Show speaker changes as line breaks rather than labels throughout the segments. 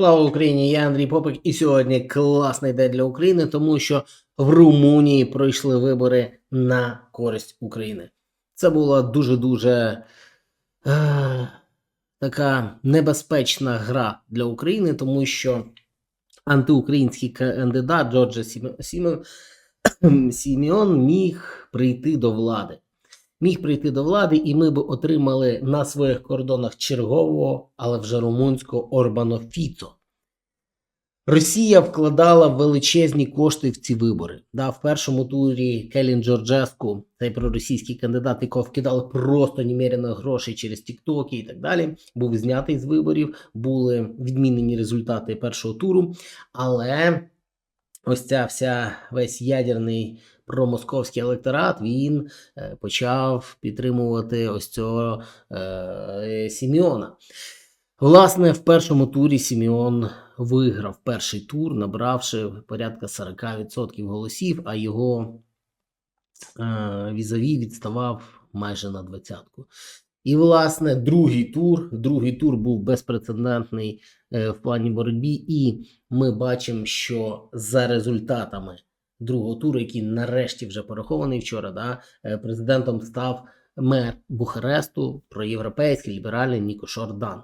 Слава Україні! Я Андрій Попик, і сьогодні класний день для України, тому що в Румунії пройшли вибори на користь України. Це була дуже дуже е, така небезпечна гра для України, тому що антиукраїнський кандидат Джорджа Сім- Сім- Сіміон міг прийти до влади. Міг прийти до влади, і ми б отримали на своїх кордонах чергового, але вже румунського Орбано Фіцо. Росія вкладала величезні кошти в ці вибори. Да, в першому турі Келін Джорджеску, цей проросійський кандидат, якого вкидали просто немерено грошей через Тіктоки і так далі, був знятий з виборів, були відмінені результати першого туру. Але ось ця вся весь ядерний промосковський електорат він е, почав підтримувати ось цього е, Сіміона. Власне, в першому турі Сіміон виграв перший тур, набравши порядка 40% голосів, а його е, візаві відставав майже на двадцятку. І, власне, другий тур, другий тур був безпрецедентний е, в плані боротьбі, і ми бачимо, що за результатами другого туру, який нарешті вже порахований вчора, да, е, президентом став мер Бухаресту, проєвропейський ліберальний Ніко Шордан.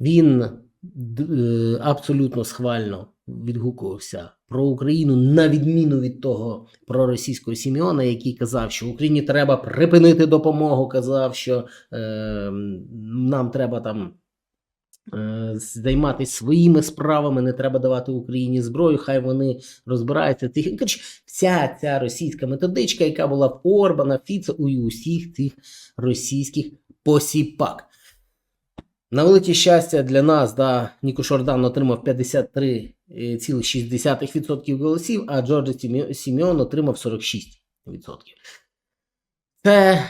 Він е, абсолютно схвально відгукувався про Україну на відміну від того проросійського Сімеона, який казав, що Україні треба припинити допомогу, казав, що е, нам треба там. Е, Займатися своїми справами, не треба давати Україні зброю, хай вони розбираються. Коротше, вся ця російська методичка, яка була в Орбана, Фіца і усіх цих російських посіпак. На велике щастя для нас, да, Ніко Шордан отримав 53,6% голосів, а Джорджа Сімі- Сімеон отримав 46%. Це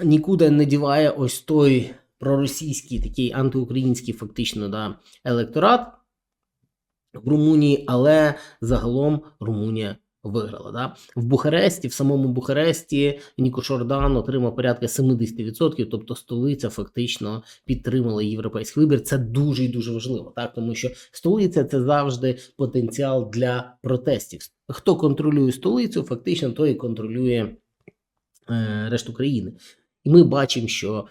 нікуди не діває ось той проросійський, такий антиукраїнський фактично да, електорат в Румунії, але загалом Румунія виграла. Да? В Бухаресті, в самому Бухаресті, Ніко Шордан отримав порядка 70%, тобто столиця фактично підтримала європейський вибір. Це дуже і дуже важливо, так тому що столиця це завжди потенціал для протестів. Хто контролює столицю, фактично той і контролює е, решту країни. І ми бачимо, що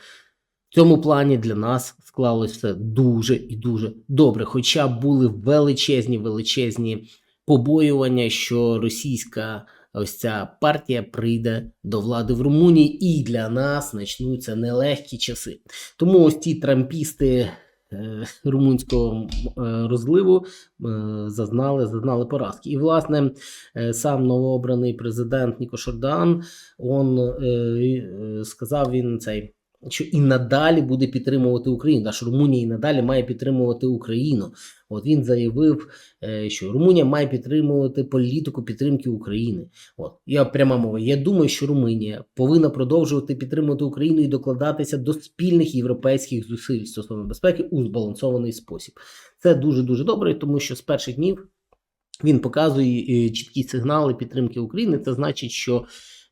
цьому плані для нас склалось все дуже і дуже добре. Хоча були величезні, величезні побоювання, що російська ось ця партія прийде до влади в Румунії, і для нас почнуться нелегкі часи. Тому ось ті трампісти е, румунського е, розливу е, зазнали, зазнали поразки. І, власне, сам новообраний президент Ніко Шордан он, сказав він цей. Що і надалі буде підтримувати Україну, що Румунія і надалі має підтримувати Україну. От він заявив, е, що Румунія має підтримувати політику підтримки України. От я пряма мова. Я думаю, що Румунія повинна продовжувати підтримувати Україну і докладатися до спільних європейських зусиль стосовно безпеки у збалансований спосіб. Це дуже дуже добре, тому що з перших днів він показує е, чіткі сигнали підтримки України. Це значить, що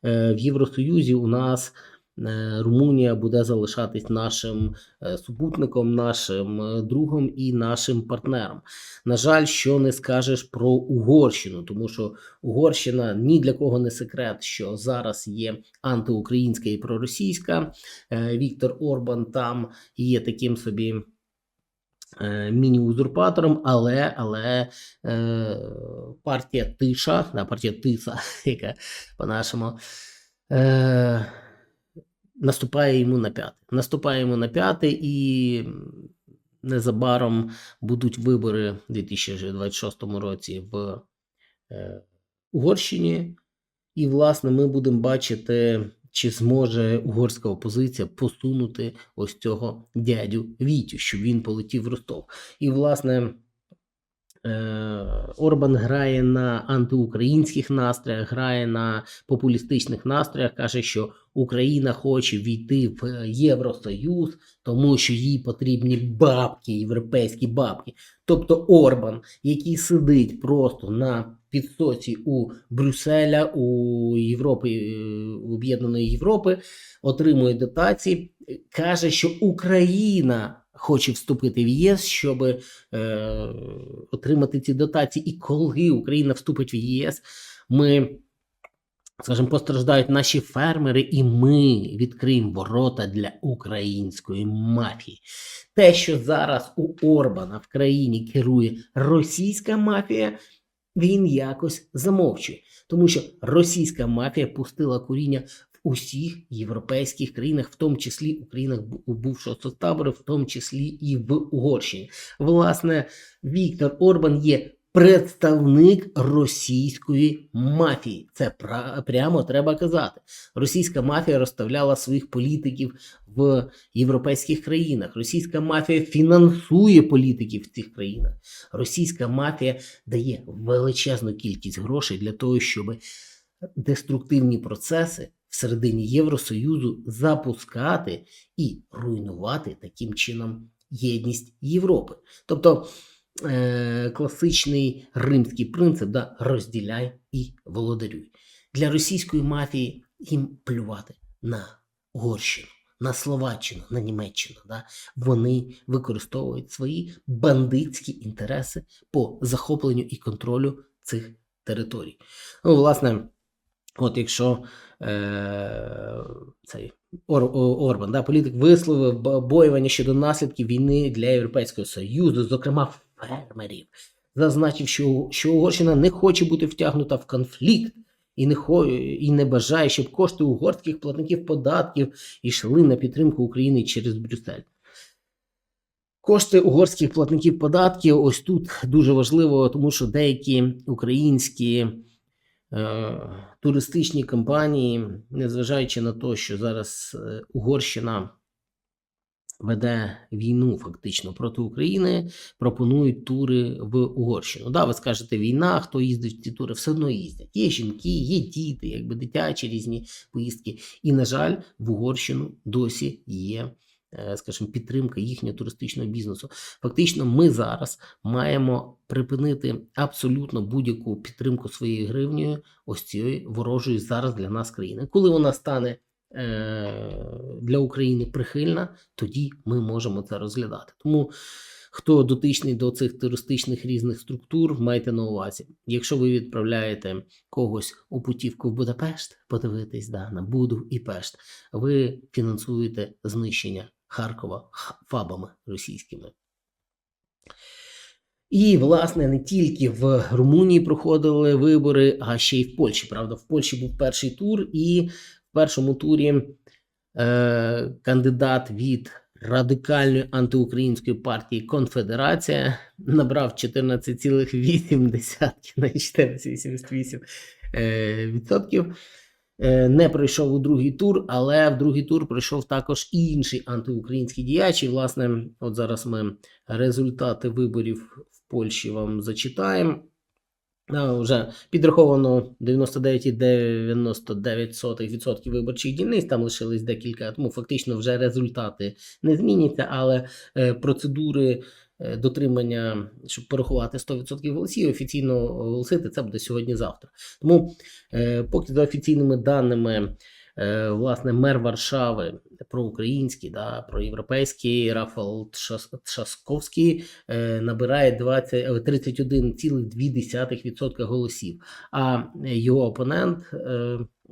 е, в Євросоюзі у нас. Е, Румунія буде залишатись нашим е, супутником, нашим е, другом і нашим партнером. На жаль, що не скажеш про Угорщину, тому що Угорщина ні для кого не секрет, що зараз є антиукраїнська і проросійська. Віктор Орбан там є таким собі. Міні-узурпатором, але але е, партія Тиша, да, партія Тиса, яка по-нашому е, наступає йому на п'яти. Наступає йому на п'яти, і незабаром будуть вибори у 2026 році в е, Угорщині. І, власне, ми будемо бачити, чи зможе угорська опозиція посунути ось цього дядю Вітю, щоб він полетів в Ростов. І, власне, Орбан грає на антиукраїнських настроях, грає на популістичних настроях, каже, що Україна хоче війти в Євросоюз, тому що їй потрібні бабки, європейські бабки. Тобто Орбан, який сидить просто на підсоці у Брюсселя, у Європи, е, Об'єднаної Європи, отримує дотації, каже, що Україна хоче вступити в ЄС, щоб е, отримати ці дотації. І коли Україна вступить в ЄС, ми, скажімо, постраждають наші фермери, і ми відкриємо ворота для української мафії. Те, що зараз у Орбана в країні керує російська мафія, він якось замовчує, тому що російська мафія пустила куріння в усіх європейських країнах, в тому числі у країнах бу- бувшого соцтабору, в тому числі і в Угорщині. Власне, Віктор Орбан є представник російської мафії. Це прямо треба казати. Російська мафія розставляла своїх політиків в європейських країнах. Російська мафія фінансує політиків в цих країнах. Російська мафія дає величезну кількість грошей для того, щоб деструктивні процеси всередині Євросоюзу запускати і руйнувати таким чином єдність Європи. Тобто е- класичний римський принцип да, розділяй і володарюй. Для російської мафії їм плювати на Угорщину, на Словаччину, на Німеччину. Да? Вони використовують свої бандитські інтереси по захопленню і контролю цих територій. Ну, власне, от якщо е, цей Ор, Орбан, да, політик висловив боювання щодо наслідків війни для Європейського Союзу, зокрема фермерів, зазначив, що, що Угорщина не хоче бути втягнута в конфлікт і не, хо, і не бажає, щоб кошти угорських платників податків йшли на підтримку України через Брюссель. Кошти угорських платників податків ось тут дуже важливо, тому що деякі українські туристичні компанії, незважаючи на те, що зараз е, Угорщина веде війну фактично проти України, пропонують тури в Угорщину. Да, ви скажете, війна, хто їздить в ці тури, все одно їздять. Є жінки, є діти, якби дитячі різні поїздки. І, на жаль, в Угорщину досі є. Е, Скажімо, підтримка їхнього туристичного бізнесу. Фактично, ми зараз маємо припинити абсолютно будь-яку підтримку своєю гривнею ось цієї ворожої зараз для нас країни. Коли вона стане е, для України прихильна, тоді ми можемо це розглядати. Тому хто дотичний до цих туристичних різних структур, майте на увазі. Якщо ви відправляєте когось у путівку в Будапешт, подивитись да, на Буду і Пешт, ви фінансуєте знищення Харкова фабами російськими. І, власне, не тільки в Румунії проходили вибори, а ще й в Польщі. Правда, в Польщі був перший тур, і в першому турі е, кандидат від радикальної антиукраїнської партії Конфедерація набрав 14,8 на 14,88 е, відсотків. Е, Не пройшов у другий тур, але в другий тур пройшов також і інший антиукраїнський діяч. І, власне, от зараз ми результати виборів в Польщі вам зачитаємо. Вже підраховано 99,99% виборчих дільниць, там лишились декілька, тому фактично вже результати не зміняться, але е, процедури е, дотримання, щоб порахувати 100% голосів, офіційно оголосити, це буде сьогодні-завтра. Тому е, поки за офіційними даними, е, власне, мер Варшави проукраїнський, да, проєвропейський Рафал е, набирає 20, е, 31,2% голосів. А е, його опонент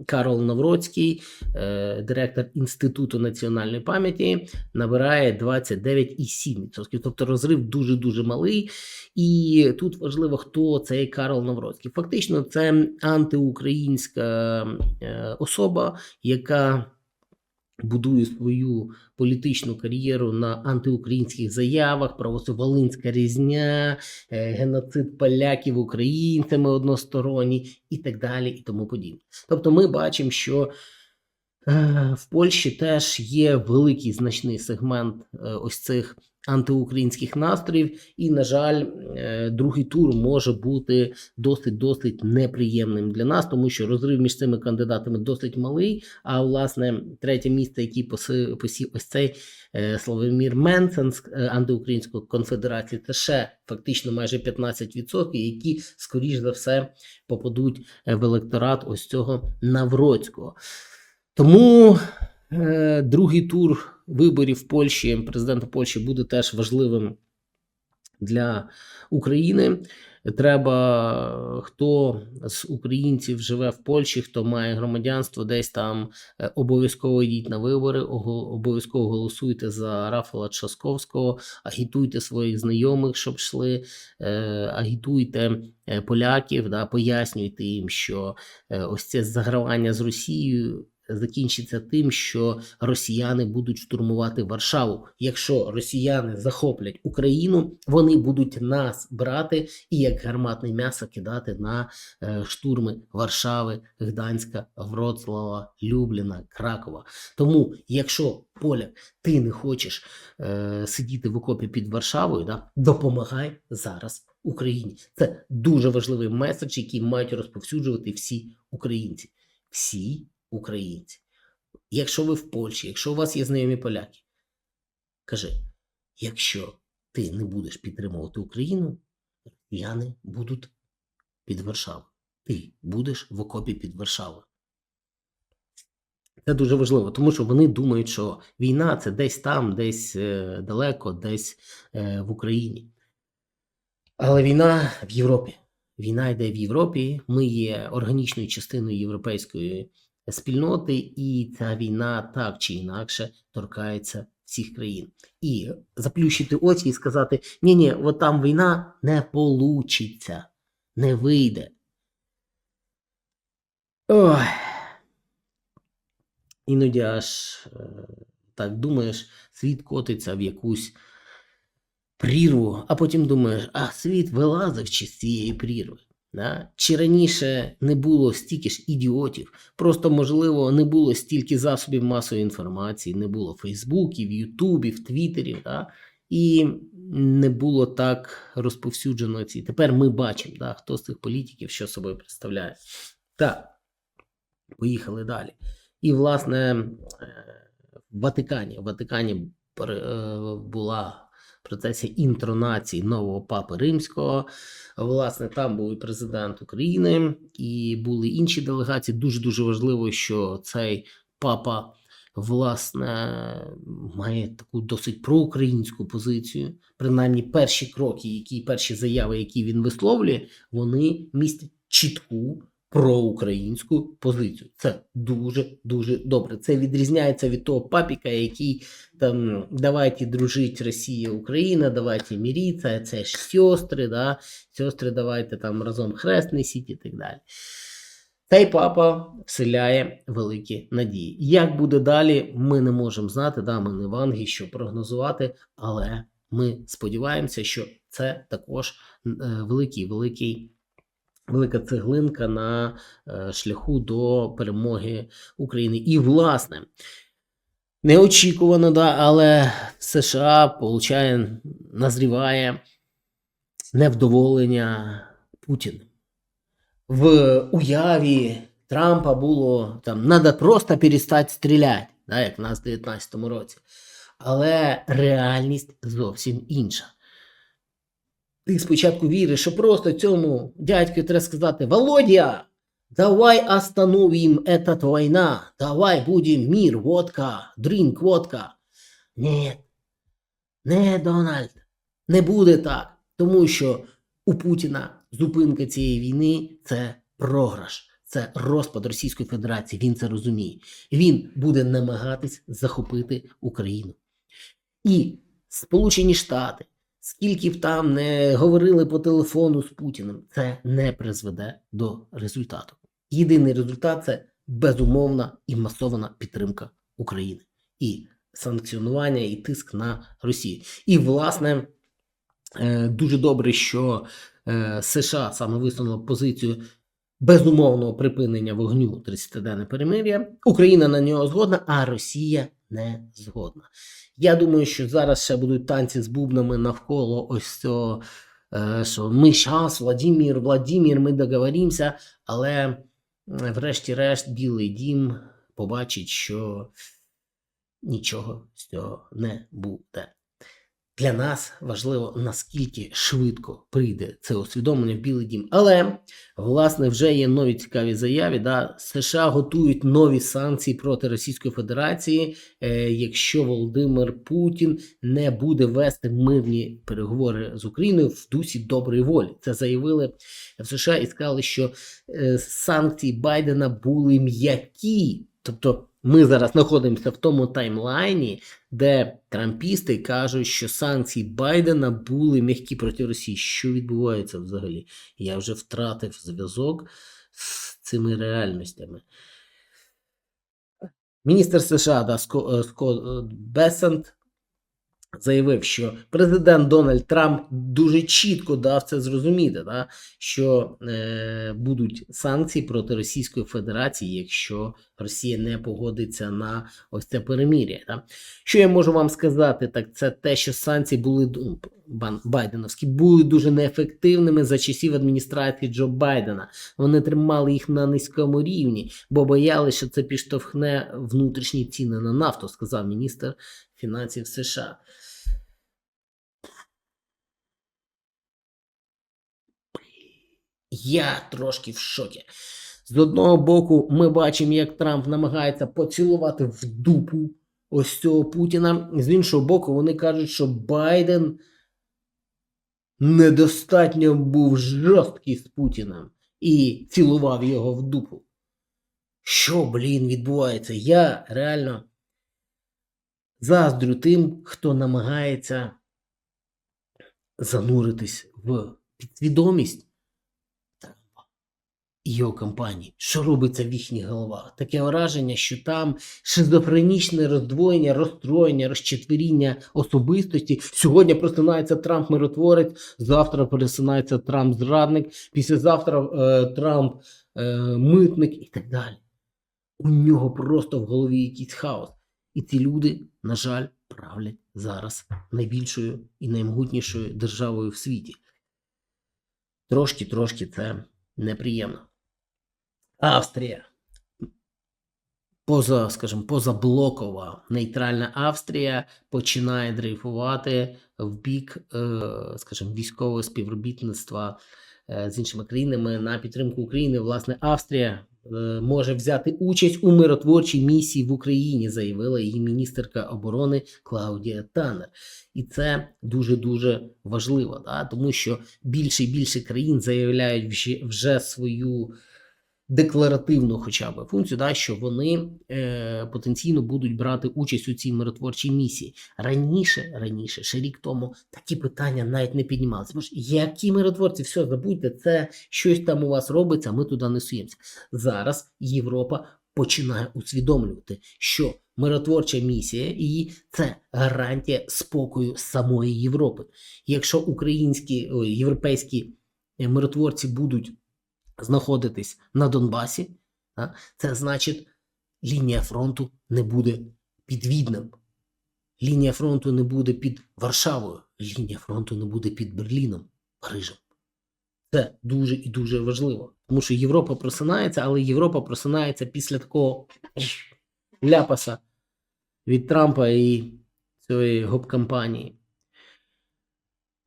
Карол Навроцький, е, директор Інституту національної пам'яті, набирає 29,7%. Тобто розрив дуже дуже малий. І тут важливо, хто цей Карл Навроцький. Фактично, це антиукраїнська е, особа, яка будує свою політичну кар'єру на антиукраїнських заявах, правосоволинська різня, е, геноцид поляків українцями односторонні і так далі, і тому подібне. Тобто, ми бачимо, що е, в Польщі теж є великий значний сегмент е, ось цих антиукраїнських настроїв, і, на жаль, е, другий тур може бути досить досить неприємним для нас, тому що розрив між цими кандидатами досить малий. А власне, третє місце, який посів ось цей е, Славомір Менцен з е, антиукраїнської конфедерації, це ще фактично майже 15%, які, скоріш за все, попадуть в електорат ось цього Навроцького. Тому е, другий тур виборів Польщі президента Польщі буде теж важливим для України. Треба, хто з українців живе в Польщі, хто має громадянство, десь там е, обов'язково йдіть на вибори, обов'язково голосуйте за Рафала Часковського, агітуйте своїх знайомих, щоб йшли, е, агітуйте е, поляків, да, пояснюйте їм, що ось це загравання з Росією закінчиться тим, що росіяни будуть штурмувати Варшаву. Якщо росіяни захоплять Україну, вони будуть нас брати і як гарматне м'ясо кидати на е, штурми Варшави, Гданська, Вроцлава, Любліна, Кракова. Тому, якщо поляк, ти не хочеш е, сидіти в окопі під Варшавою, да, допомагай зараз Україні. Це дуже важливий меседж, який мають розповсюджувати всі українці. Всі українці. Якщо ви в Польщі, якщо у вас є знайомі поляки, кажи: якщо ти не будеш підтримувати Україну, росіяни будуть під Варшавою. Ти будеш в окопі під Варшавою. Це дуже важливо, тому що вони думають, що війна це десь там, десь е, далеко, десь е, в Україні. Але війна в Європі. Війна йде в Європі. Ми є органічною частиною європейської спільноти, і ця війна так чи інакше торкається всіх країн. І заплющити очі і сказати: ні, ні, от там війна не получиться, не вийде. Ой. Іноді аж е, так думаєш, світ котиться в якусь прірву, а потім думаєш, а світ вилазив чи з цієї прірви. Чи раніше не було стільки ж ідіотів, просто, можливо, не було стільки засобів масової інформації, не було Фейсбуків, Ютубів, Твіттерів, да? і не було так розповсюджено ці. Тепер ми бачимо, да, хто з цих політиків що собою представляє. Так, поїхали далі. І, власне, е, в Ватикані, в Ватикані е, була процесі інтронації нового папи римського. Власне, там був і президент України, і були інші делегації. Дуже дуже важливо, що цей папа. Власне, має таку досить проукраїнську позицію. Принаймні, перші кроки, які перші заяви, які він висловлює, вони містять чітку проукраїнську позицію. Це дуже дуже добре. Це відрізняється від того папіка, який там давайте дружить Росія, Україна, давайте міріться, це ж сестри, да? сестри, давайте там разом хрест несіть і так далі. Цей папа вселяє великі надії. Як буде далі, ми не можемо знати, да, ми не ванги, що прогнозувати, але ми сподіваємося, що це також е, великий, великий велика цеглинка на е, шляху до перемоги України. І, власне, неочікувано, да, але США получає, назріває невдоволення Путіним. В уяві Трампа було там надо просто перестати стріляти, да, як в нас в 19-му році. Але реальність зовсім інша. Ти спочатку віриш, що просто цьому дядьку треба сказати: Володя, давай остановим этот война, давай будем мир, водка, дрінк, водка. Ні, не, Дональд, не буде так. Тому що у Путіна зупинка цієї війни це програш, це розпад Російської Федерації. Він це розуміє. Він буде намагатись захопити Україну. І Сполучені Штати, скільки б там не говорили по телефону з Путіним, це не призведе до результату. Єдиний результат це безумовна і масована підтримка України і санкціонування і тиск на Росію. І, власне, е, дуже добре, що е, США саме висунула позицію безумовного припинення вогню 30-денне перемир'я. Україна на нього згодна, а Росія не згодна. Я думаю, що зараз ще будуть танці з бубнами навколо ось цього, е, що ми щас, Владимир, Владимир, ми договоримося, але врешті-решт Білий дім побачить, що нічого з цього не буде. Для нас важливо, наскільки швидко прийде це усвідомлення в Білий Дім. Але, власне, вже є нові цікаві заяви. Да? США готують нові санкції проти Російської Федерації, е, якщо Володимир Путін не буде вести мирні переговори з Україною в дусі доброї волі. Це заявили в США і сказали, що е, санкції Байдена були м'які. Тобто ми зараз знаходимося в тому таймлайні, де трампісти кажуть, що санкції Байдена були м'які проти Росії. Що відбувається взагалі? Я вже втратив зв'язок з цими реальностями. Міністр США да, Ско, е, е, Бесент заявив, що президент Дональд Трамп дуже чітко дав це зрозуміти, да, що е, будуть санкції проти Російської Федерації, якщо Росія не погодиться на ось це перемір'я. Да. Що я можу вам сказати, так це те, що санкції були ну, Байденовські були дуже неефективними за часів адміністрації Джо Байдена. Вони тримали їх на низькому рівні, бо боялися, що це підштовхне внутрішні ціни на нафту, сказав міністр фінансів США. Я трошки в шокі. З одного боку, ми бачимо, як Трамп намагається поцілувати в дупу ось цього Путіна. З іншого боку, вони кажуть, що Байден недостатньо був жорсткий з Путіним і цілував його в дупу. Що, блін, відбувається? Я реально заздрю тим, хто намагається зануритись в підсвідомість і його компанії. Що робиться в їхніх головах? Таке враження, що там шизофренічне роздвоєння, розстроєння, розчетверіння особистості. Сьогодні просинається Трамп миротворець, завтра просинається Трамп зрадник, післязавтра е, Трамп е, митник і так далі. У нього просто в голові якийсь хаос. І ці люди, на жаль, правлять зараз найбільшою і наймогутнішою державою в світі. Трошки, трошки це неприємно. Австрія. Поза, скажімо, позаблокова нейтральна Австрія починає дрейфувати в бік, е, скажімо, військового співробітництва е, з іншими країнами на підтримку України. Власне, Австрія е, може взяти участь у миротворчій місії в Україні, заявила її міністерка оборони Клаудія Танер. І це дуже дуже важливо, да? тому що більше і більше країн заявляють вже, вже свою декларативну, хоча б функцію, да, що вони е, потенційно будуть брати участь у цій миротворчій місії. Раніше, раніше, ще рік тому, такі питання навіть не піднімалися. Бо ж які миротворці, все забудьте, це щось там у вас робиться, ми туди не суємося. Зараз Європа починає усвідомлювати, що миротворча місія і це гарантія спокою самої Європи. Якщо українські ой, європейські е, миротворці будуть знаходитись на Донбасі, це значить, лінія фронту не буде під Віднем. Лінія фронту не буде під Варшавою, лінія фронту не буде під Берліном, Парижем. Це дуже і дуже важливо. Тому що Європа просинається, але Європа просинається після такого ляпаса від Трампа і цієї гоп-кампанії.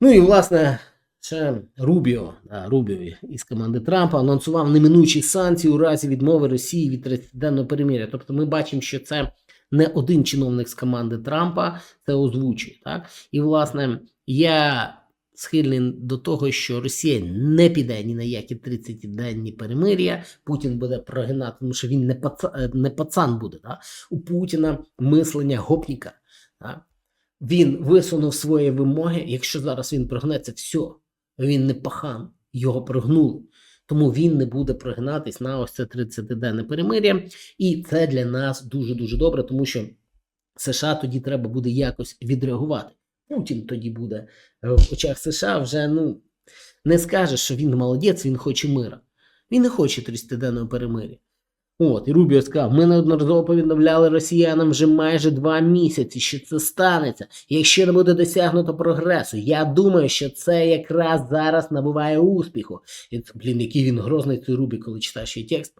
Ну і власне. Ще Рубіо, да, Рубіо із команди Трампа анонсував неминучі санкції у разі відмови Росії від 30-денного перемиря. Тобто ми бачимо, що це не один чиновник з команди Трампа це озвучує. Так? І, власне, я схильний до того, що Росія не піде ні на які 30-денні перемир'я. Путін буде прогинати, тому що він не пацан, не пацан буде. Так? У Путіна мислення гопніка. Так? Він висунув свої вимоги. Якщо зараз він прогнеться, все. Він не пахан, його прогнули. Тому він не буде прогинатись на ось це 30-денне перемир'я. І це для нас дуже-дуже добре, тому що США тоді треба буде якось відреагувати. Путін тоді буде е, в очах США вже ну, не скаже, що він молодець, він хоче мира. Він не хоче 30-денного перемир'я. От, і Рубіо сказав, ми неодноразово повідомляли росіянам вже майже два місяці, що це станеться, якщо не буде досягнуто прогресу. Я думаю, що це якраз зараз набуває успіху. І це, блін, який він грозний цей Рубі, коли читаєш її текст.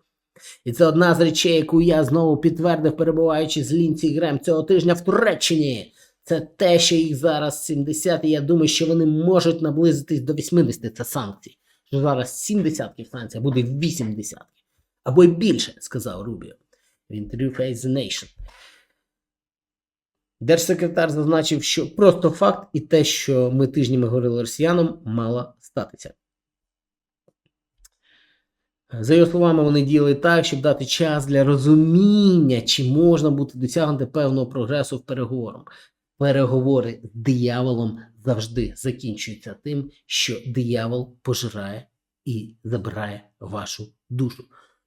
І це одна з речей, яку я знову підтвердив, перебуваючи з Лінці Грем цього тижня в Туреччині. Це те, що їх зараз 70, і я думаю, що вони можуть наблизитись до 80 це санкцій. Що зараз 7 десятків санкцій, а буде 8 десятків. Або й більше, сказав Рубіо в інтерв'ю Face the Nation. Держсекретар зазначив, що просто факт і те, що ми тижнями говорили росіянам, мало статися. За його словами, вони діяли так, щоб дати час для розуміння, чи можна бути досягнути певного прогресу в переговорах. Переговори з дияволом завжди закінчуються тим, що диявол пожирає і забирає вашу душу.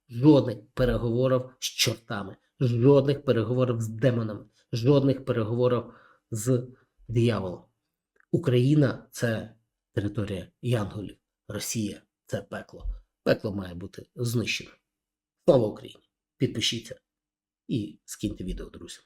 Жодних переговорів з чортами, жодних переговорів з демонами, жодних переговорів з дияволом. Україна це територія янголів, Росія це пекло. Пекло має бути знищено. Слава Україні! Підпишіться і скиньте відео друзям.